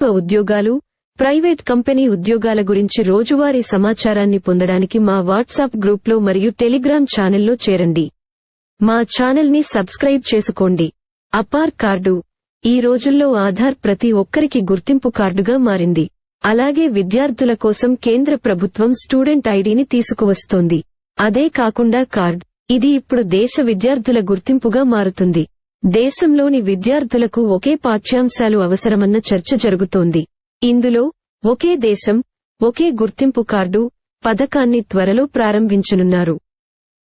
ప్రభుత్వ ఉద్యోగాలు private company ఉద్యోగాల గురించి రోజువారీ సమాచారాన్ని పొందడానికి మా వాట్సాప్ గ్రూప్లో మరియు టెలిగ్రామ్ ఛానల్లో చేరండి. మా ఛానల్ని సబ్స్క్రైబ్ చేసుకోండి. అపార్ కార్డు ఈ రోజుల్లో ఆధార్ ప్రతి ఒక్కరికి గుర్తింపు కార్డుగా మారింది. అలాగే విద్యార్థుల కోసం కేంద్ర ప్రభుత్వం స్టూడెంట్ ఐడిని తీసుకువస్తోంది. అదే కాకుండా కార్డ్ ఇది ఇప్పుడు దేశ విద్యార్థుల గుర్తింపుగా మారుతుంది. దేశంలోని విద్యార్థులకు ఒకే పాఠ్యాంశాలు అవసరమన్న చర్చ జరుగుతోంది. ఇందులో ఒకే దేశం ఒకే గుర్తింపు కార్డు పథకాన్ని త్వరలో ప్రారంభించనున్నారు.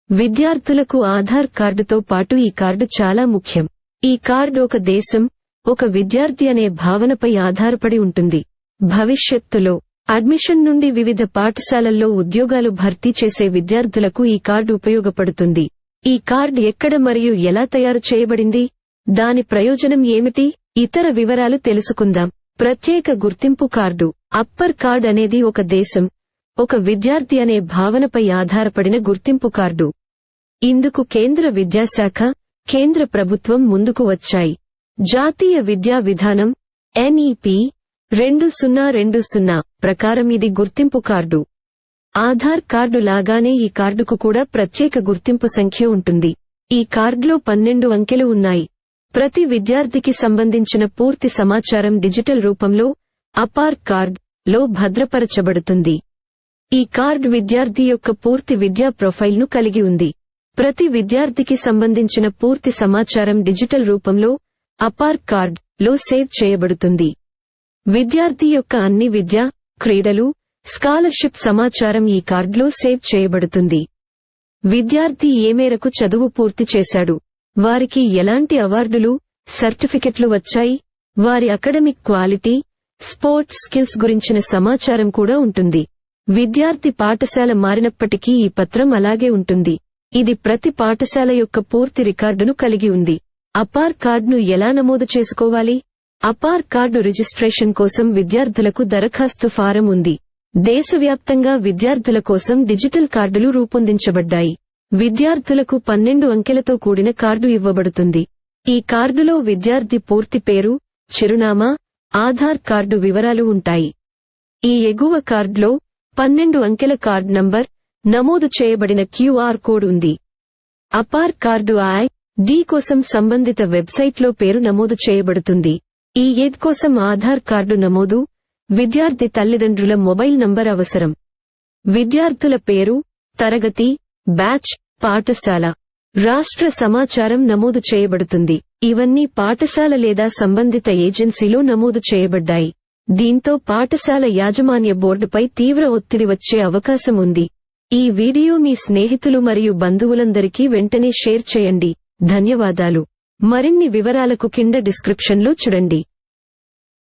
విద్యార్థులకు ఆధార్ కార్డుతో పాటు ఈ కార్డు చాలా ముఖ్యం. ఈ కార్డు ఒక దేశం ఒక విద్యార్థి అనే భావనపై ఆధారపడి ఉంటుంది. భవిష్యత్తులో అడ్మిషన్ నుండి వివిధ పాఠశాలల్లో ఉద్యోగాలు భర్తీ చేసే విద్యార్థులకు ఈ కార్డు ఉపయోగపడుతుంది. ఈ కార్డు ఎక్కడ మరియు ఎలా తయారు చేయబడింది? దాని ప్రయోజనం ఏమిటి? ఇతర వివరాలు తెలుసుకుందాం. ప్రత్యేక గుర్తింపు కార్డు. అప్పర్ కార్డ్ అనేది ఒక దేశం. ఒక విద్యార్థి అనే భావనపై ఆధారపడిన గుర్తింపు కార్డు. ఇందుకు కేంద్ర విద్యాశాఖ కేంద్ర ప్రభుత్వం ముందుకు వచ్చాయి. జాతీయ విద్యా విధానం ఎన్ఈపి రెండు సున్నా రెండు సున్నా ప్రకారం ఇది గుర్తింపు కార్డు. ఆధార్ కార్డు లాగానే ఈ కార్డుకు కూడా ప్రత్యేక గుర్తింపు సంఖ్య ఉంటుంది. ఈ కార్డులో పన్నెండు అంకెలు ఉన్నాయి. ప్రతి విద్యార్థికి సంబంధించిన పూర్తి సమాచారం డిజిటల్ రూపంలో అపార్ కార్డ్లో భద్రపరచబడుతుంది. ఈ కార్డ్ విద్యార్థి యొక్క పూర్తి విద్యా ప్రొఫైల్ను కలిగి ఉంది. ప్రతి విద్యార్థికి సంబంధించిన పూర్తి సమాచారం డిజిటల్ రూపంలో అపార్ కార్డ్లో సేవ్ చేయబడుతుంది. విద్యార్థి యొక్క అన్ని విద్య క్రీడలు స్కాలర్షిప్ సమాచారం ఈ కార్డులో సేవ్ చేయబడుతుంది. విద్యార్థి ఏ మేరకు చదువు పూర్తి చేశాడు? వారికి ఎలాంటి అవార్డులు సర్టిఫికెట్లు వచ్చాయి? వారి అకాడమిక్ క్వాలిటీ స్పోర్ట్స్ స్కిల్స్ గురించిన సమాచారం కూడా ఉంటుంది. విద్యార్థి పాఠశాల మారినప్పటికీ ఈ పత్రం అలాగే ఉంటుంది. ఇది ప్రతి పాఠశాల యొక్క పూర్తి రికార్డును కలిగి ఉంది. అపార్ కార్డును ఎలా నమోదు చేసుకోవాలి? అపార్ కార్డు రిజిస్ట్రేషన్ కోసం విద్యార్థులకు దరఖాస్తు ఫారం ఉంది. దేశవ్యాప్తంగా విద్యార్థుల కోసం డిజిటల్ కార్డులు రూపొందించబడ్డాయి. విద్యార్థులకు పన్నెండు అంకెలతో కూడిన కార్డు ఇవ్వబడుతుంది. ఈ కార్డులో విద్యార్థి పూర్తి పేరు చిరునామా ఆధార్ కార్డు వివరాలు ఉంటాయి. ఈ ఎగువ కార్డులో పన్నెండు అంకెల కార్డు నంబర్ నమోదు చేయబడిన క్యూఆర్ కోడ్ ఉంది. అపార్ కార్డు ఐ డి కోసం సంబంధిత వెబ్సైట్లో పేరు నమోదు చేయబడుతుంది. ఈ ఎడ్ కోసం ఆధార్ కార్డు నమోదు విద్యార్థి తల్లిదండ్రుల మొబైల్ నంబర్ అవసరం. విద్యార్థుల పేరు తరగతి బ్యాచ్ పాఠశాల. రాష్ట్ర సమాచారం నమోదు చేయబడుతుంది. ఇవన్నీ పాఠశాల లేదా సంబంధిత ఏజెన్సీలో నమోదు చేయబడ్డాయి. దీంతో పాఠశాల యాజమాన్య బోర్డుపై తీవ్ర ఒత్తిడి వచ్చే అవకాశం ఉంది. ఈ వీడియో మీ స్నేహితులు మరియు బంధువులందరికీ వెంటనే షేర్ చేయండి. ధన్యవాదాలు. మరిన్ని వివరాలకు కింద డిస్క్రిప్షన్లో చూడండి.